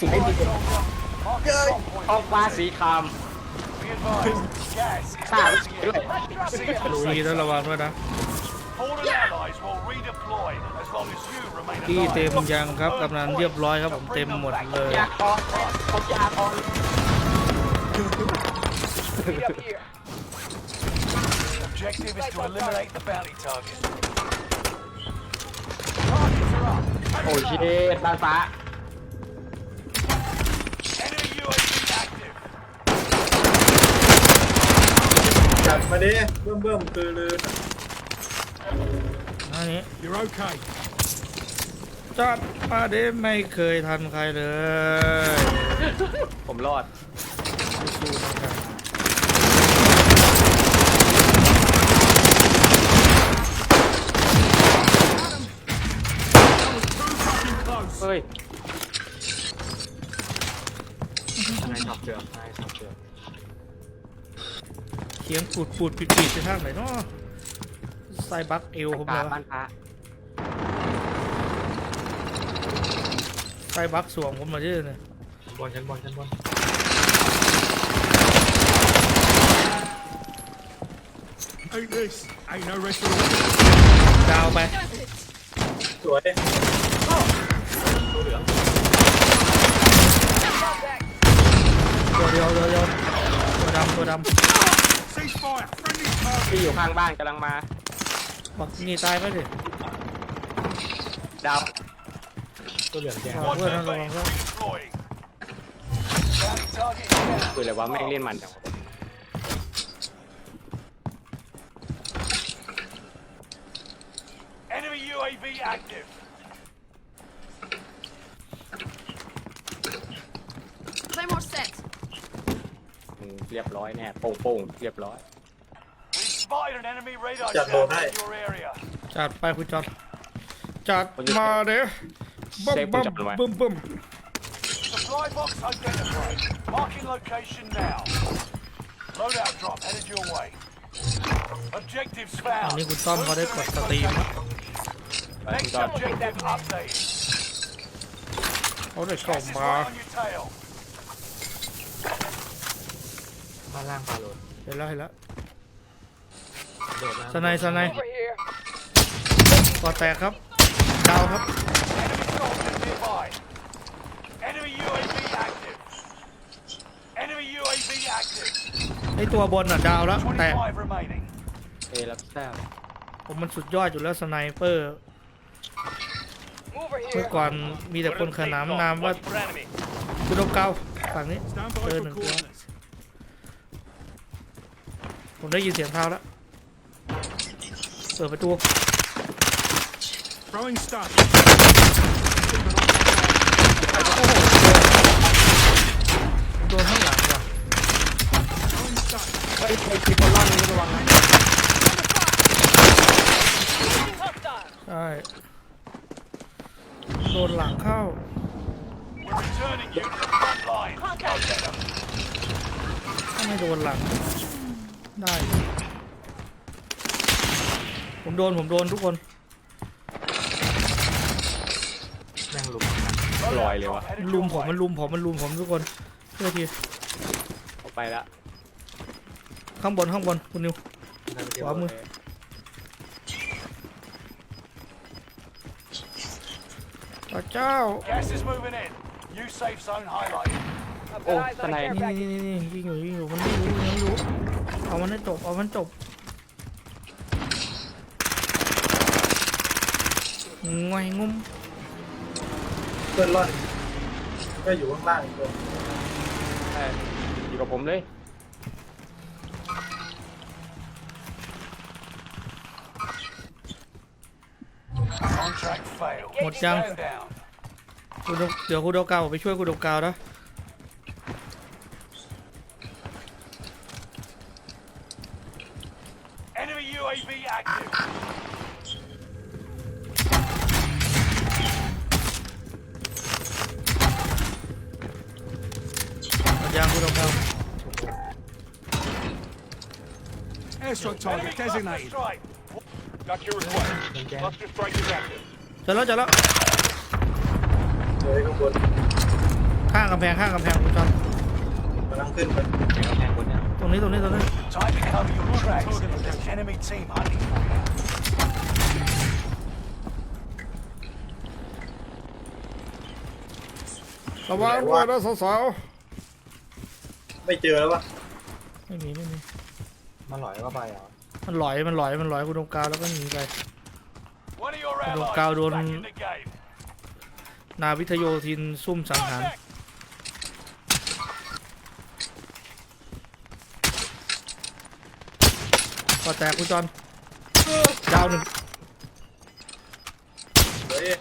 ทำไมสีไม่ดี Marking strong point. ออกมาสีคราม Be advised. Gas is ข้า closing ด้วย in. ลุยแล้วระวังด้วยนะ Fallen allies will redeploy as long as you remain ที่ alive. เต็มยังครับกำนันเรียบร้อยครับผมเต็มหมดเลยยาคอนเขายาคอน Objective is to eliminate the bounty target. Targets are up. โอ้ยเชิดบ้านฟ้า ดมาดิเบิ่มเบิ่มคือลืออันนี้ You're okay. จัดมาเด้ไม่เคยทันใครเลยผมรอด สู้ๆนะครับเฮ้ยนายขับเสือกนายขับ เสือกเสียงปูดปูดปิดปิดไปทางไหนเนาะใส่บักเอวผมกาเลรยบ้านฟ้าใส่บักสวงผมมาเยอะเลยบอลชั้นบอลชั้นบอล Ain't this? Ain't no rest ดาวไปสวยตัวเดียวตัวเดียวตัวดำตัวด Ceasefire. Friendly target. ที่อยู่ข้างบ้านกำลังมาำบักนี่ตายไปดิดาวตัวเหลืองแดงระวัง One เพื่อนนะระวัง teammate เพื่อน redeploying. Bounty target is down. คืออะไรวะแม่งเล่นมันจังวะ Enemy UAV active. Claymore set. อืมเรียบร้อยแน่โป่งโป่งเรียบร้อย We spotted an enemy radar Chặt jammer bộ này. in your area. จัดไปคุณจอดจัดมาเด้บึ้ม เซฟคุ บึ้ ณ ม จอดไว้ บึ้มบึ้ม Supply box identified. Marking location now. Loadout drop headed your way. Objectives อัน found. นี้คุณต้อมเขาได้กดสตรีมนะ ไปคุณ Next จอด objective updated. เขาได้กล่อง Gas is มา right on your tail. บ้านล่างปลาโหลด เห็นแล้วเห็นแล้ว โดดน้ำสไนด์สไนด์ก่อแตกครับ ดาวครับ Enemy soldiers nearby. Enemy UAV active. Enemy UAV active. ไอตัวบนอะดาวแล้ว แตก25 remaining. เอรับแซ่บผมมันสุดยอดอยู่แล้วสไนเปอร์เมื่อก่อนมีแต่คนขนามนามว่า for enemy. กุดมเกาฝั่งนี้เจอหนึ่งตัวผมได้ยินเสียงเท้าแล้ว เปิดประตู Throwing stuff. โดนข้างหลังว่ะเฮ้ยไอ้คิปบอลล่อนนี่ระวังนะใช่โดนหลังเข้า We're returning you to the front line. Go get 'em. ถ้าไม่โดนหลัง ได้ ผมโดนผมโดนทุกคนแม่งลุมลอยเลยวะ Headed มันลุ your มผม way. มันลุมผมมันลุมผมทุกคนเพื่อทีออกไปละข้างบนข้างบนคุณนิว ขวามือ พระเจ้า Gas is moving in. New safe zone highlighted. โอ้สไนด์นี่นี่นี่นี่ยิงอยู่ยิงอยู่มันไม่รู้มันไม่รู้เอามันให้จบเอามันจบ งวยงุ้มเพื่อนร่อนก็อยู่ข้างล่างอีกตัวใช่อยู่กับผมเลย Contract failed. หมดยัง Stand down. คุณดเดี๋ยวคุณดาวกาวไปช่วยคุณดาวกาวนะ Airstrike target Enemy cluster designated. strike. Got your request. Cluster strike is active. เจอแล้วเจอแล้วเลยข้างบนข้างกำแพงข้างกำแพงคุณจอนกำลังขึ้นไปเดี๋ยวแทงคนเนี่ยตรงนี้ตรงนี้ตรงนี้ Time to cover your tracks. There's an enemy team hunting for you. ระวังด้วยนะสาวไม่เจอแล้วปะๆไม่มีไม่มี มาหลอยก็ไปเหรอมันหลอยมันหลอยมันหลอยคุณตรงกลางแล้วก็หนีไป One of your Đồ allies cao is đồn- back in the game. นาวิทโยธินซุ่มสังหาร Contact. ก็แตกคุณจอนดาวหนึ่งเฮ้ย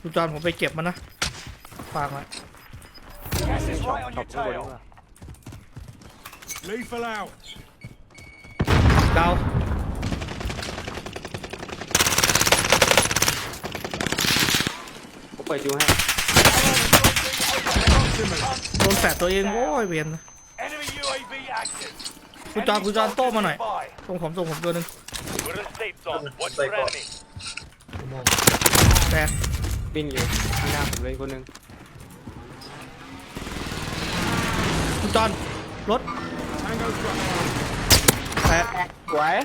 คุณจอนผมไปเก็บมันนะฝากไว้ Gas is right on ขอ your บคุณ tail. ว่า Lethal out. ดาวผมเปิดยูให้โดนแฝดตัวเองโอ้ยเวียน Enemy UAV active. คุณจอนคุณจอนโต้มาหน่อย By. ตรงผมตรงผมตัวหนึ่ง We're in a safe zone. Watch for enemy. แตกวิ่งอยู่ข้างหน้าผมเลยคนหนึงคุณจอนรถ Tango truck. แตกสวย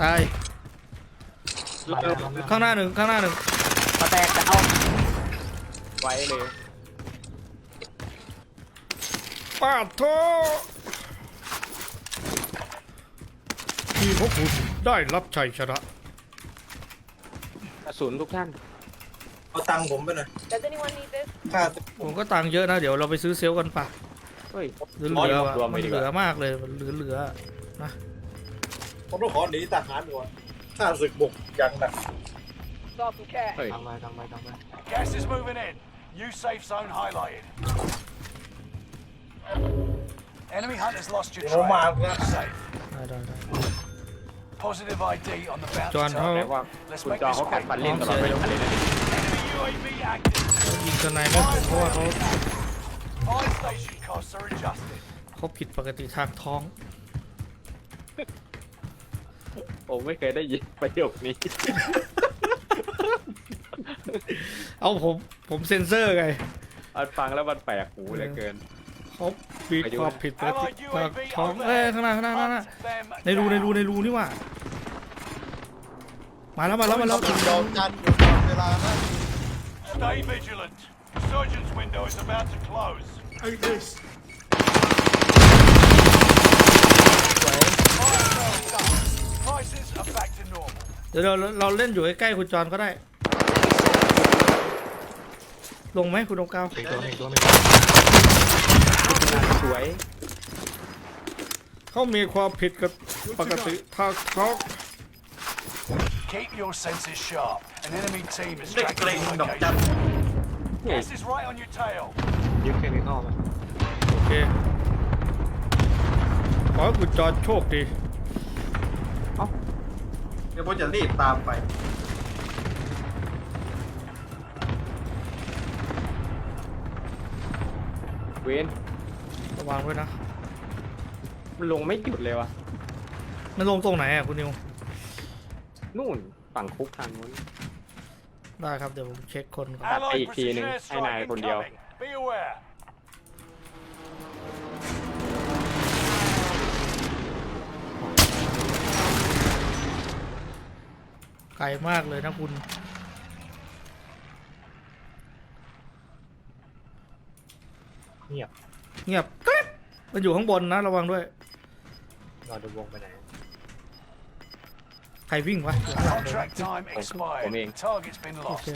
ตายเริ่มข้างหน้าหนึ่งข้างหน้าหนึ่งมาแตกจะเอาไว้เลยปาดโททีมของคุณได้รับชัยชนะกระสุนทุกท่าน เอาตังค์ผมไปหน่อย Does anyone need this? ค่าผมก็ตังค์เยอะนะ เดี๋ยวเราไปซื้อเซลล์กันปะเฮ้ย เหลือเหลือรวมๆไปมันดีเหกลืว่าอมากเลยมันเหลือเหลือนะผมต้องขอหนีทหารก่อนข้าศึกบุกอย่างหนัก Saw some cash. เฮ้ย Gas is moving in. New safe zone highlighted. Enemy hunters lost your เดี๋ยวผมมา trail. นะ Safe. ได้ได้ได้ Positive ID on the bounty John, target. แต่ว่า Let's คุณ make จอ this เขากัด quick. ฟันเล่นตลอดเวลาเลยนะ Enemy UAV active. ยิงสไนไม่ผมเพราะว่าเขา Fire station costs are adjusted. เขาผิดปกติทางท้อง ผมไม่เคยได้ยินประโยคนี้ เอาผมผมเซ็นเซอร์ไงมันฟังแล้วมันแปลกหูเหลือเกิน เขามีความผิดปกติ Allied ทาง UAV ท้องเอ้ย overhead. ข้างหน้าข้างหน้าข้างหน้า Hunt them ในรูในรู down. ในรูนี่หว่า มาแล้วมาแล้วมาแล้วยอมกันอยู่ตลอดเวลานะ Stay vigilant. Resurgence window is about to close. Eat this. Fire sales done. Prices are back to normal. เดี๋ยวเราเราเล่นอยู่ใกล้ๆคุณจอนก็ได้ ลงไหมคุณตรงกลางสวย เขามีความผิดกับปกติทางท้อง Keep your senses sharp. An enemy team is เด็ก tracking เกรง your ดอกจัน location. Gas is right on your tail. โอเคขอให้คุณจอนโชคดีเดี๋ยวผมจะรีบตามไป เวนระวังด้วยนะ มันลงไม่หยุดเลยวะมันลงตรงไหนอะคุณนิว นู่นฝั่งคุกทางนู้น ได้ครับ เดี๋ยวผมเช็คคนก่อน Hey, Allied Keenan. precision Hey, airstrike nai, con điều. incoming. Be aware. ไกลมากเลยนะคุณ เงียบ เงียบกริ๊บมันอยู่ข้างบนนะ ระวังด้วยเราดูวงไปไหน ใครวิ่งวะอยู่ข้างหลังเลย Contract time expired. Come in. Target's been โอ lost. เค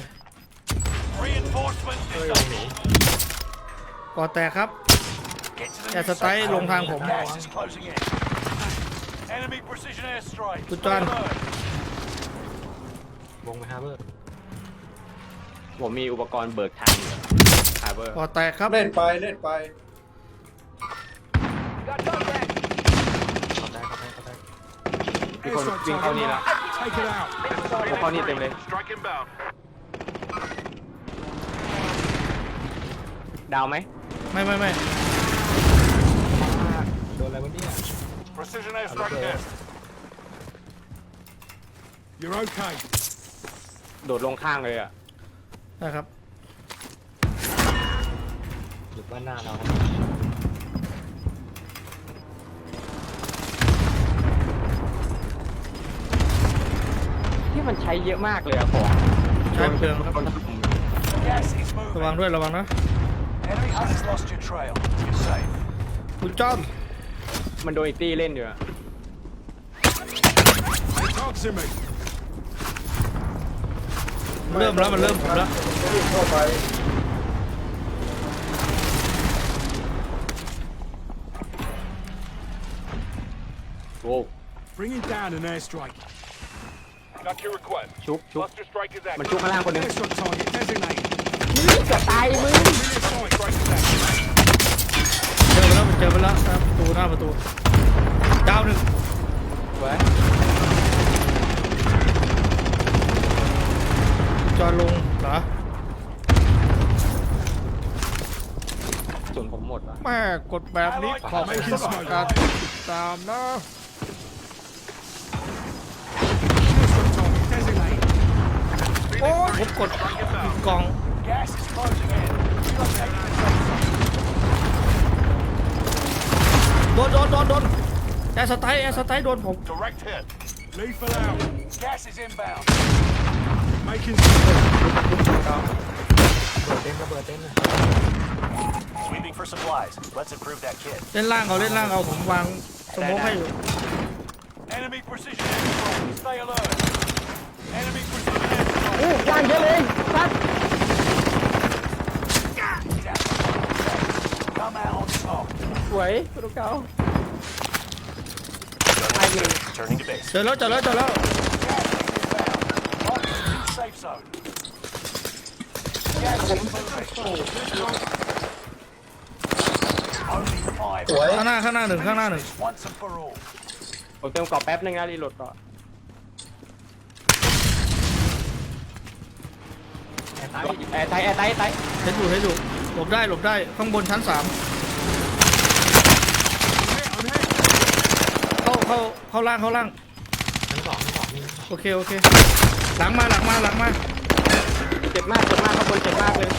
Reinforcements disabled. ก่อแตกครับ Get to the Yeah, new so safe tayo, zone. long time ko. Gas is closing in. Enemy precision airstrike. Good John. Alert. วงไปฮาร์เบอร์ผมมีอุปกรณ์เบิกทางอยู่ฮาร์เบอร์ก่อแตกครับ เล่นไปเล่นไป Got contact. มีคน Airstrike วิ่งเข้านี่ target แล้ว marked. Take it out. ผมเข้านี่เต็มเลย Strike inbound. ดาวไหมไม่ไม่ไม่โดนอะไรวะเนี่ย Precision airstrike test. You're okay. โดดลงข้างเลยอะ นะครับหรือว่าหน้าเรา ที่มันใช้เยอะมากเลยอะของใช้เพลิงครับโดนถล่ม Gas is ระวัง moving. ด้วยระวังนะ Enemy hunters lost your trail. You're safe. คุณจอมมันโดนอีกตี้เล่นอยู่อะ Talk to me. เริ่มแล้วมันเริ่มผมแล้วรีบเข้าไปโว้ Bringing down an airstrike. Got your request. ชุบชุบ Cluster strike is มัน active. ชุบข้างล่างคนหนึง Airstrike target designated. จะตายมึง Strike. Strike is active. เจอไปแล้วเจอไปแล้วนะครับประตูหน้าประตูดาวหนึ่งเว้ยจอดลงเหรอส่วนผมหมดวะแม่กดแบบนี้ขอบคุณสำหรับการติดตามนะ โอ้ยผมกดผิดกล่อง Gas is closing in. Relocating the safe zone. โดนโดนโดนโดนแอร์สไตล์แอร์สไตล์โดนผม Direct hit. Lethal out. Gas is inbound. Making เบิดเต็มระเบิดเต็มเลย Sweeping for supplies. Let's improve that kit. เล่นล่างเอาเล่นล่างเอาผมวางสโมกให้อยู่ Enemy precision air control. Stay alert. Enemy precision air control. โ อ้ยางเยอะเลยซัด Come out on top. สวยตัวเก่า Turning to base. เจอแล้วเจอแล้วเจอแล้ว Marking the new safe zone. Gas is moving. Only five. สวยข้างหน้าข้างหน้าหนึ่งข้างหน้าหนึ่ง Once and for all. ผมเติมกรอบแป๊บนึงนะรีโหลดก่อน แอร์ไตแอร์ไตแอร์ไตเห็นอยู่เห็นอยู่หลบได้หลบได้ข้างบนชั้นสามเข้าเข้าเข้าล่างเข้าล่างชั้นสองชั้นสองนี่โอเคโอเคหลังมาหลังมาหลังมาเจ็บมากเจ็บมากข้างบนเจ็บมากเลย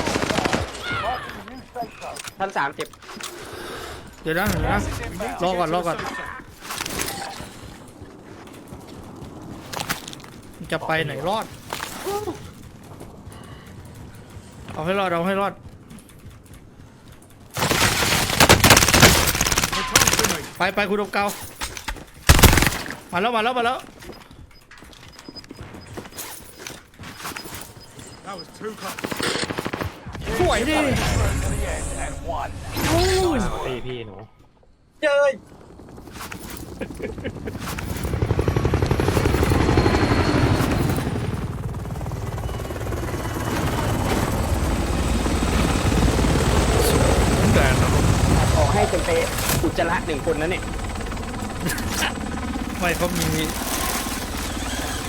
ชั้นสามเจ็บเดี๋ยวนะเดี๋ยวนะรอก่อนรอก่อนจะไปไหนรอด เอาให้รอดเอาให้รอด Talk to me. ไปไปคุณดมเกามาแล้วมาแล้วมาแล้ว That was too close. สวยดิ To the end and one. ตีพี่หนูเย้ย แดน ขอให้เป็นเปอุจจาระ หนึ่งคนนั้นเนี่ยไม่เขามี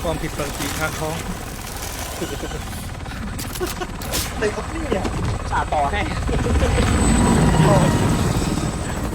ความผิดปกติทางท้องเลยครับเนี่ยสาต่อให้